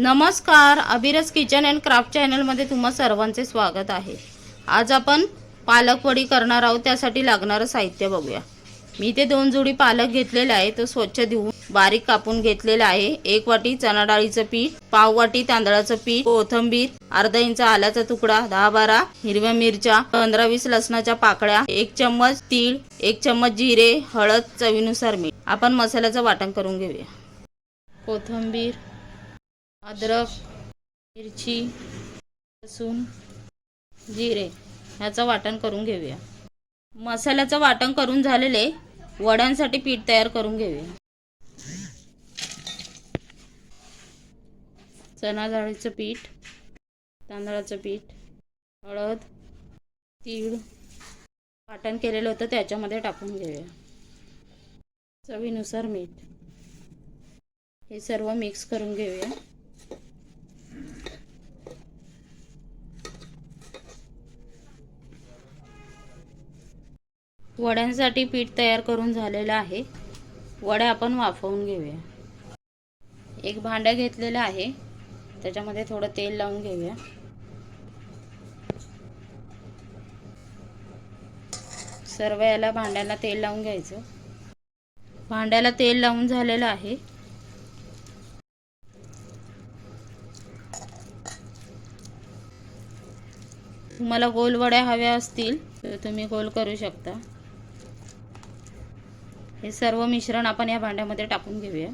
नमस्कार अभिरस kitchen and craft चॅनलमध्ये तुम्हा सर्वांचे स्वागत आहे. आज आपण पालक वडी करणार आहोत त्यासाठी लागणारं साहित्य बघूया. मी ते दोन जोडी पालक घेतलेला आहे तो स्वच्छ धुवून बारीक कापून घेतलेला आहे. एक वाटी चणा डाळीचं पीठ पाव वाटी तांदळाचं पीठ कोथंबीर अर्धा इंच आल्याचा तुकडा दहा बारा हिरव्या मिरच्या पंधरा वीस लसणाच्या पाकळ्या एक चम्मच तीळ एक चम्मच जिरे हळद चवीनुसार मीठ. आपण मसाल्याचं वाटण करून घेऊया. कोथंबीर अद्रक मिरची लसूण जिरे ह्याचं वाटण करून घेऊया. मसाल्याचं वाटण करून झालेले वड्यांसाठी पीठ तयार करून घेऊया. चणा डाळीचं पीठ तांदळाचं पीठ हळद तीळ वाटण केलेलं होतं त्याच्यामध्ये टाकून घेऊया. चवीनुसार मीठ हे सर्व मिक्स करून घेऊया. वड्यांसाठी पीठ तयार करून झालेलं आहे. वड्या आपण वाफवून घेऊया. एक भांडं घेतलेलं आहे. त्याच्यामध्ये थोडं तेल लावून घेऊया. सर्व याला भांड्याला तेल लावून घ्यायचं. भांड्याला तेल लावून झालेलं आहे. तुम्हाला गोल वड्या हव्या असतील तर तुम्ही गोल करू शकता. हे सर्व मिश्रण आपण या भांड्यामध्ये टाकून घेऊया.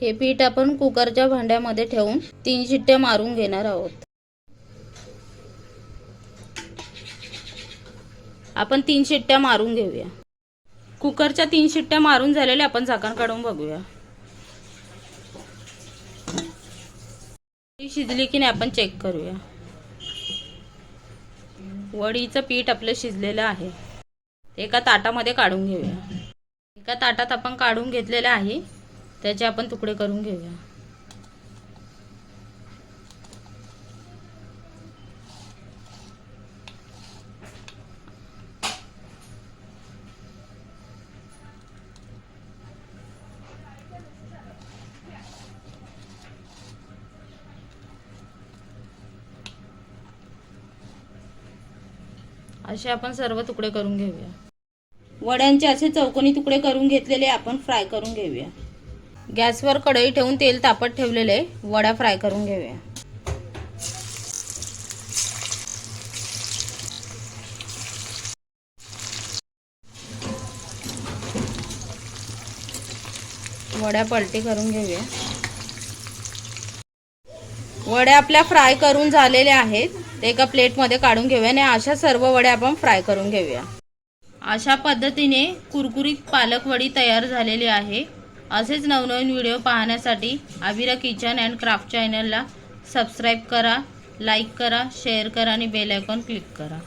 हे पीठ आपण कुकरच्या भांड्यामध्ये ठेवून तीन शिट्ट्या मारून घेणार आहोत. आपण तीन शिट्ट्या मारून घेऊया. कुकरच्या तीन शिट्ट्या मारून झालेल्या आपण झाकण काढून बघूया. ती शिजली की नाही आपण चेक करूया. वडीचं पीठ आपलं शिजलेलं आहे. एका ताटामध्ये काढून घेऊया. एका ताटात आपण काढून घेतलेलं आहे. त्याचे आपण तुकडे करून घेऊया. असे आपण सर्व तुकडे करून घेऊया. वड्यांचे असे चौकोनी तुकडे करून घेतलेले आपण फ्राय करून घेऊया. गॅसवर कढई ठेवून तेल तापत ठेवलेले वड्या फ्राय करून घेऊया. वड्या पलटी करून घेऊया. वड्या आपल्या फ्राय करून झालेल्या आहेत. ते एका प्लेटमध्ये काढून घेऊया आणि अशा सर्व वड्या आपण फ्राय करून घेऊया. अशा पद्धतीने कुरकुरीत पालकवडी तयार झालेली आहे. असेच नवनवीन व्हिडिओ पाहण्यासाठी आबिरा किचन अँड क्राफ्ट चॅनलला सबस्क्राईब करा लाईक करा शेअर करा आणि बेल आयकॉन क्लिक करा.